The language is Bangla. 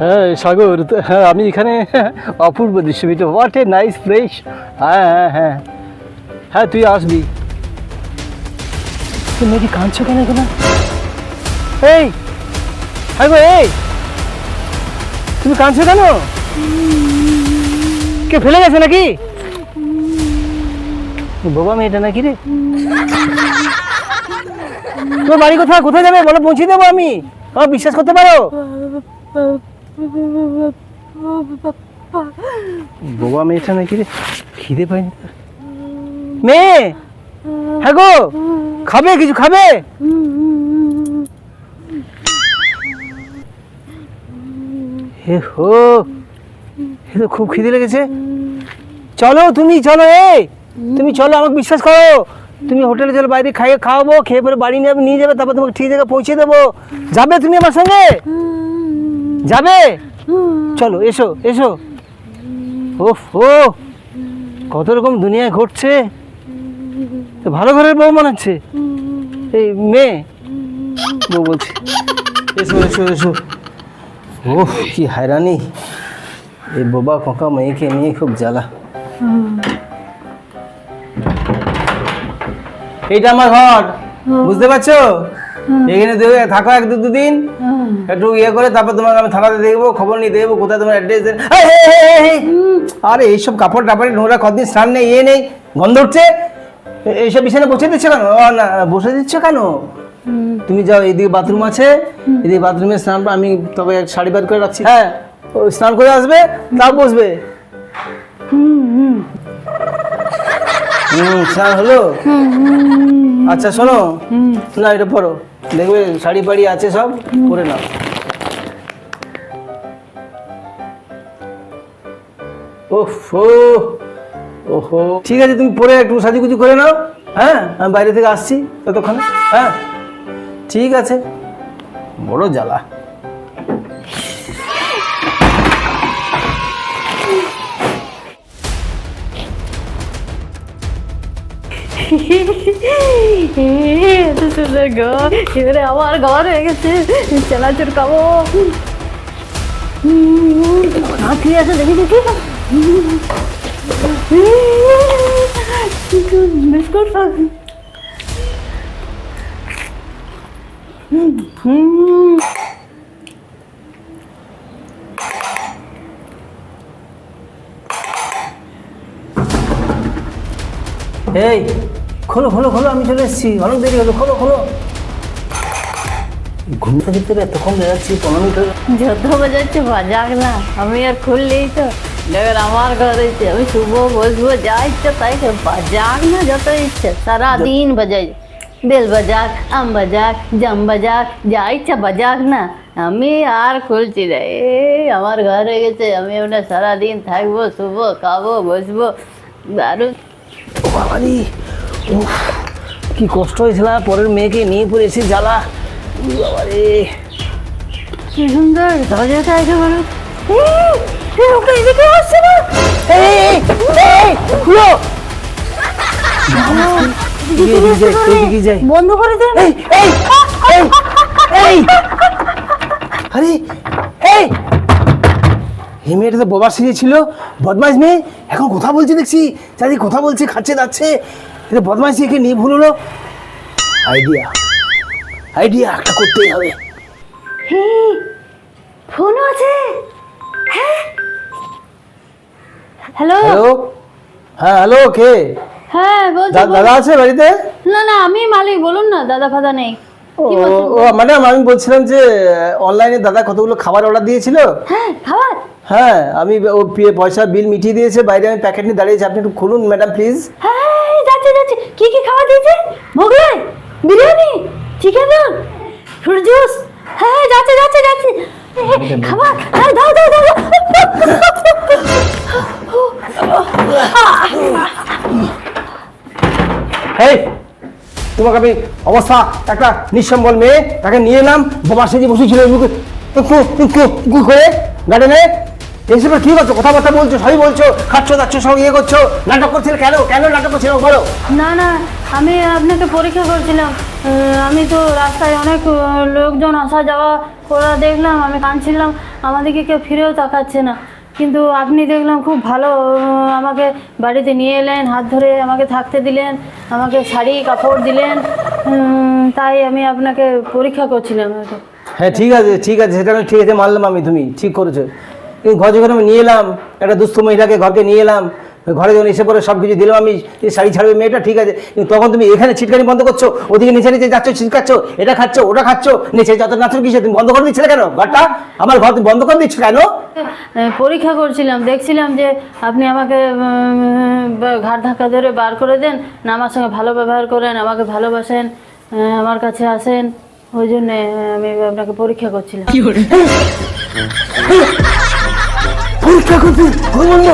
হ্যাঁ সাগর হ্যাঁ আমি এখানে অপূর্ব দৃশ্য এটা হোয়াট এ নাইস প্লেস হ্যাঁ হ্যাঁ হ্যাঁ। হ্যাঁ তুই আসবি। তুমি মেয়েটি কাঁদছো কেন কেন এই! হ্যাঁ গো, এই! তুমি কাঁদছো কেন? কে ফেলে গেছে নাকি? বাবা মেয়েটা নাকি রে? তোর বাড়ি কোথায়? কোথায় যাবে? বলো, পৌঁছে দেবো আমি। বিশ্বাস করতে পারো? বাবা মেয়েটা নাকি রে? খিদে পাইনি তো। মেয়ে! হ্যাঁ গো! খাবে কিছু, খাবে? হে হো! হে তো খুব খিদে লেগেছে। চলো তুমি, চলো, এ! তুমি চলো, আমাকে বিশ্বাস করো। তুমি হোটেলে চলো, বাইরে খাইয়ে খাওয়াবো, খেয়ে পরে বাড়ি নিয়ে নিয়ে যাবে, তারপর তোমাকে ঠিক জায়গায় পৌঁছে দেবো। যাবে তুমি আমার সঙ্গে? যাবে? চলো, এসো এসো। ওফ, ও, কত রকম দুনিয়ায় ঘটছে। তো ভালো ঘরের বউ মনে হচ্ছে এই মেয়ে, বউ বলছে। এসো এসো এসো। ও কি হায়রানি। এই বোবা কোকা মেয়েকে নিয়ে খুব জ্বালা। এইটা আমার ঘর, বুঝতে পারছ? এখানে দেবে থাকো এক দুদিন একটু ইয়ে করে তারপর তোমাকে আমি থানাতে দেখব খবর নিয়ে দেখব কোথায় তোমার অ্যাড্রেস! আরে এইসব কাপড় টাপড়ে নোংরা কদিন স্নান নেই ইয়ে নেই গন্ধ উঠছে? এইসব বিছানে বসে দিচ্ছ কেন? না বসে দিচ্ছ কেন? তুমি যাও এদিকে বাথরুম আছে। এদিকে বাথরুমে স্নান আমি তবে এক শাড়ি বার করে রাখছি। হ্যাঁ। স্নান করে আসবে তাও বসবে। হুম স্নান হলো? আচ্ছা শোনো। না এটা পরো। দেখবে শাড়ি ফাড়ি আছে সব পরে নাও। ওহো ওহো। ঠিক আছে তুমি পরে একটু সাজুগুজু করে নাও হ্যাঁ? আমি বাইরে থেকে আসছি ততক্ষণে হ্যাঁ? ঠিক আছে। বড় জ্বালা। এত সুন্দর ঘর এবারে আমার ঘর হয়ে গেছে চানাচুর খাব না ঠিক আছে দেখি দেখি বিস্কুট খাবি এই খোলো খোলো খোলো আমি চলে এসেছি। অনেক দেরি হলো খোলো খোলো। ঘুমতে ফিরতে এতক্ষণ বেড়াচ্ছি পনেরো হলো। যত বাজাচ্ছে বাজাক না আমি আর খুললেই তো। দেখেন আমার ঘর আমি শুভ বসবো যা ইচ্ছা তাই বাজাক না যত ইচ্ছা সারা দিন বাজাই। বেল বাজাক আম বাজাক জাম বাজাক যা ইচ্ছা বাজাক না আমি আর খুলছি না। এই আমার ঘর হয়ে গেছে আমি ওটা সারাদিন থাকব শুবো খাব বসবো। দারুণ। বাবারি উফ, কি কষ্ট হয়েছিল পরের মেয়েকে নিয়ে পড়ে এসে জ্বালা বাবারে। কি সুন্দর দরজাটা লোকটা এদিকে আসছে না। খুলো। বন্ধ করে আরে এই। এই মেয়েটা তো বোবার ছিল বদমাইশ মেয়ে। এখন কথা বলছে দেখছি চারিদিকে কথা বলছে খাচ্ছে যাচ্ছে এটা বদমাইশ একে নিয়ে ভুল হলো। আইডিয়া আইডিয়া একটা করতেই হবে। ফোন আছে? হ্যাঁ? হ্যালো? হ্যালো? হ্যাঁ হ্যালো কে? হ্যাঁ বলছি দাদা আছে বাড়িতে? না না আমি মালিক বলুন না দাদা ফাদা নেই। ও ম্যাডাম আমি বলছিলাম যে অনলাইনে দাদা কতগুলো খাবার অর্ডার দিয়েছিল? হ্যাঁ খাবার? হ্যাঁ আমি ও পয়সা বিল মিটিয়ে দিয়েছে বাইরে আমি প্যাকেট নিয়ে দাঁড়িয়েছি আপনি একটু খুলুন ম্যাডাম প্লিজ হ্যাঁ কি কি খাওয়া দিয়েছে? Mughlai biryani chicken roll fruit juice হ্যাঁ যাচ্ছে যাচ্ছে যাচ্ছে। খাবার হ্যাঁ দাও দাও দাও এই তোমাকে আমি অবস্থা একটা নিঃসম্বল মেয়ে তাকে নিয়ে এলাম বাবা সেজে বসেছিল করে গার্ডেনে এসে কি করছ? কথাবার্তা বলছো সবই বলছো খাচ্ছ দাচ্ছ সব ইয়ে করছ। নাটক করছিলে কেন? কেন নাটক করছিল? বলো। না না আমি আপনাকে পরীক্ষা করছিলাম। আমি তো রাস্তায় অনেক লোকজন আসা যাওয়া করা দেখলাম আমি কাঁদছিলাম। আমাদেরকে কেউ ফিরেও তাকাচ্ছে না। কিন্তু আপনি দেখলাম খুব ভালো আমাকে বাড়িতে নিয়ে এলেন হাত ধরে আমাকে থাকতে দিলেন আমাকে শাড়ি কাপড় দিলেন। তাই আমি আপনাকে পরীক্ষা করছিলাম। হ্যাঁ ঠিক আছে ঠিক আছে সেটা আমি ঠিক আছে মানলাম আমি তুমি ঠিক করেছ। ঘর যখন আমি নিয়ে এলাম একটা দুস্থ মহিলাকে ঘরকে নিয়ে এলাম ঘরে যখন এসে পরে সব কিছু দিলাম আমি শাড়ি ছাড়বে মেয়েটা ঠিক আছে কিন্তু তখন তুমি এখানে ছিটকানি বন্ধ করছ ওদিকে নিচে নিচে যাচ্ছ ছিটকাচ্ছ এটা খাচ্ছ ওটা খাচ্ছ নিচে যত নাচো কিছু তুমি বন্ধ করে দিচ্ছিলে কেন? ঘরটা? আমার ঘর তুমি বন্ধ করে দিচ্ছ কেন? পরীক্ষা করছিলাম দেখছিলাম যে আপনি আমাকে ঘাট ধাক্কা ধরে বার করে দেন না আমার সঙ্গে ভালো ব্যবহার করেন আমাকে ভালোবাসেন আমার কাছে আসেন ওই জন্যে আমি আপনাকে পরীক্ষা করছিলাম। ঘর বন্ধ